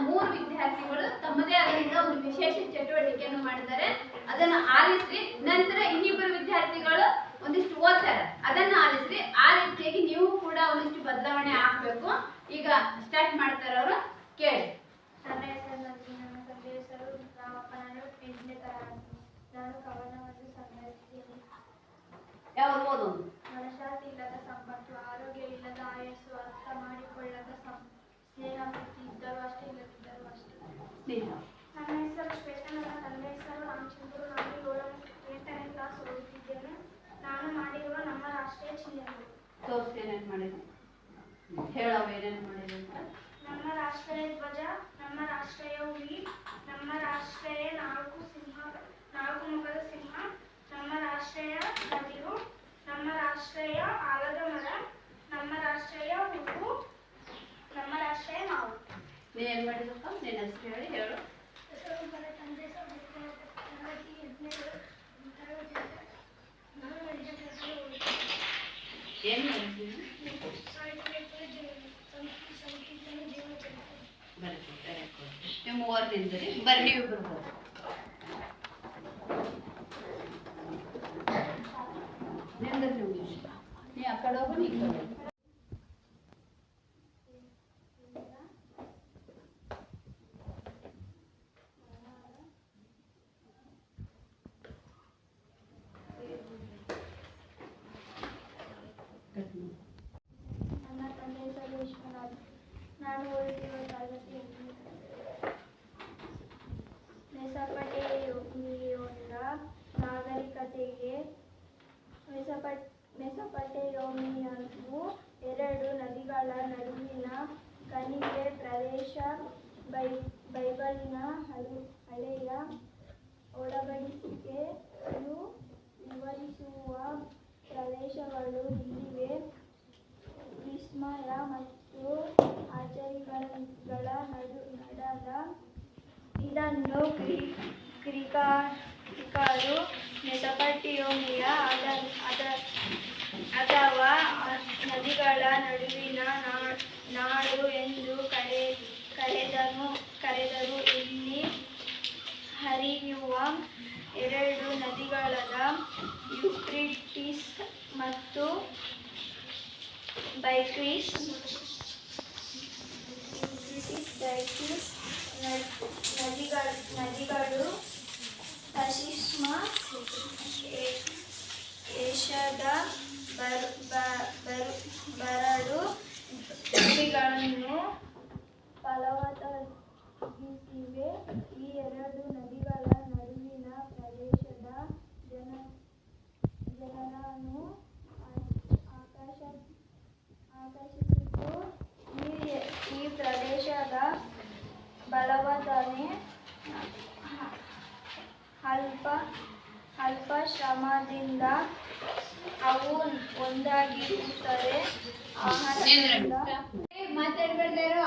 ಮೂರು ವಿದ್ಯಾರ್ಥಿಗಳು ತಮ್ಮದೇ ಆದಂತಹ ಒಂದು ವಿಶೇಷ ಚಟುವಟಿಕೆಯನ್ನು ಮಾಡಿದ್ದಾರೆ. ಅದನ್ನ ಆಲಿಸ್ರಿ ನಂತರ ಇನ್ನಿಬ್ಬರು ವಿದ್ಯಾರ್ಥಿಗಳು ಒಂದಿಷ್ಟು ಓದ್ತಾರೆ. ಅದನ್ನ ಆಲಿಸ್ರಿ ಆ ರೀತಿಯಾಗಿ ನೀವು ಕೂಡ ಒಂದಿಷ್ಟು ಬದಲಾವಣೆ ಆಗ್ಬೇಕು. ಈಗ ಸ್ಟಾರ್ಟ್ ಮಾಡ್ತಾರೆ ಅವರು ಕೇಳಿ. ನನ್ನ ಹೆಸರು ಸಂಪತ್ತು ನನ್ನ ತಂದೆ ಹೆಸರು ರಾಮಪ್ಪ ನಾನು ಕವನವನ್ನು ಮನಶಾಂತಿ ಇಲ್ಲದ ಸಂಪತ್ತು ಆರೋಗ್ಯವಿಲ್ಲದ ಆಯಸ್ಸು ಅರ್ಥ ಮಾಡಿಕೊಳ್ಳದ ಸ್ನೇಹ ಇದ್ದರೂ ಅಷ್ಟೇ ಇಲ್ಲದಿದ್ದರೂ ಅಷ್ಟೇ ಸ್ನೇಹ ನನ್ನ ಹೆಸರು ಶ್ವೇತಾ ನನ್ನ ತಂದೆ ಹೆಸರು ರಾಮಚಂದ್ರ. ನಾನು ಏಳು ಎಂಟನೇ ಕ್ಲಾಸ್ ಓದುತ್ತಿದ್ದೇನೆ ನಾನು ಮಾಡಿರುವ ನಮ್ಮ ರಾಷ್ಟ್ರೀಯ ಚಿಹ್ನೆಗಳು. ತೋರಿಸಿ ಏನೇನು ಮಾಡಿದೆ? ಹೇಳವ ಏನೇನು ಮಾಡಿದ್ರು ಅಂತ. ನಮ್ಮ ರಾಷ್ಟ್ರೀಯ ಧ್ವಜ ನಮ್ಮ ರಾಷ್ಟ್ರೀಯ ಹುಲಿ ನಮ್ಮ ರಾಷ್ಟ್ರೀಯ ನಾಲ್ಕು ಸಿಂಹ ನಾಲ್ಕು ಮುಖದ ಸಿಂಹ ನಮ್ಮ ರಾಷ್ಟ್ರೀಯ ನದಿರು ನಮ್ಮ ರಾಷ್ಟ್ರೀಯ ಆಲದ ಮರ ನಮ್ಮ ರಾಷ್ಟ್ರೀಯ ಹೂವು ನಮ್ಮ ರಾಷ್ಟ್ರೀಯ ಮಾವು ನೀ ಏನು ಮಾಡಿದಪ್ಪ ನಿನ್ನ ಹೆಸರು ಹೇಳಿ, ಹೇಳು. ಏನು ಮಾಡ್ತೀನಿ ಬರೀ ನೀವು ಮೂವರು ನಿಂದ್ರಿ. ಬರ್ರಿ ನೀವಿಬ್ರು ಹೋಗಿ ನಿಂದ್ರಿ ನೀವು. ನೀ ಆ ಕಡೆ ಹೋಗು, ನೀ ಹೋಗು. ಕಟ್ ಮಾಡು. ನನ್ನ ತಂದೆ ಹೆಸರು ವಿಶ್ವನಾಥ್ ನಾನು ಓದುತ್ತಿರುವ ತರಗತಿ ಮೆಸಪಟೇಮಿಯೋನ್ನ ನಾಗರಿಕತೆಗೆ ಮೆಸಪಟ್ ಮೆಸಪಟೇಯೋಮಿಯವು ಎರಡು ನದಿಗಳ ನಡುವಿನ ಕಣಿವೆ ಪ್ರದೇಶ ಬೈ, ಬೈಬಲ್ನ ಹಳು, ಹಳೆಯ ಒಳಗಡಿಸಿಕೆಯು ವಿವರಿಸುವ ಪ್ರದೇಶಗಳು ಇಲ್ಲಿವೆ. ವಿಸ್ಮಯ ಮತ್ತು ಆಚರಿಗಳ ನಡು, ನಡದ ಇದನ್ನು ಗ್ರೀ- ಗ್ರೀಕರು ಮೆಸಪಟಿಯೋಮಿಯ ಅದ ಅಥವಾ ನದಿಗಳ ನಡುವಿನ ನಾಡು ಎಂದು ಕರೆ, ಕರೆದನು, ಕರೆದರು. ಇಲ್ಲಿ ಹರಿಯುವ ಎರಡು ನದಿಗಳಾದ ಯುಕ್ರಿಟಿಸ್ ಮತ್ತು ಬೈಕ್ರಿಸ್ ಯುಕ್ರಿಟಿಸ್ ಬೈಕ್ರಿಸ್ ನದಿಗಳ ನದಿಗಳು ಪಶ್ಚಿಮ ಏ- ಏಷ್ಯಾದ ಬರ್ ಬರು- ಬರಡು ನದಿಗಳನ್ನು ಫಲವತ್ತಾಗಿಸಿವೆ ಈ ಎರಡು ನದಿಗಳ ನಡುವಿನ ಪ್ರದೇಶದ ಜನ ಜನರನ್ನು ಆಕಾಶ ಆಕರ್ಷಿಸಿತು ಈ ಈ ಪ್ರದೇಶದ ಬಲವರ್ಧನೆ ಅಲ್ಪ ಅಲ್ಪ ಶ್ರಮದಿಂದ ಅವು ಒಂದಾಗಿರುತ್ತವೆ. ಆಹಾರದಿಂದ ಮಾತಾಡ್ಬೇಡ್ದಾರೋ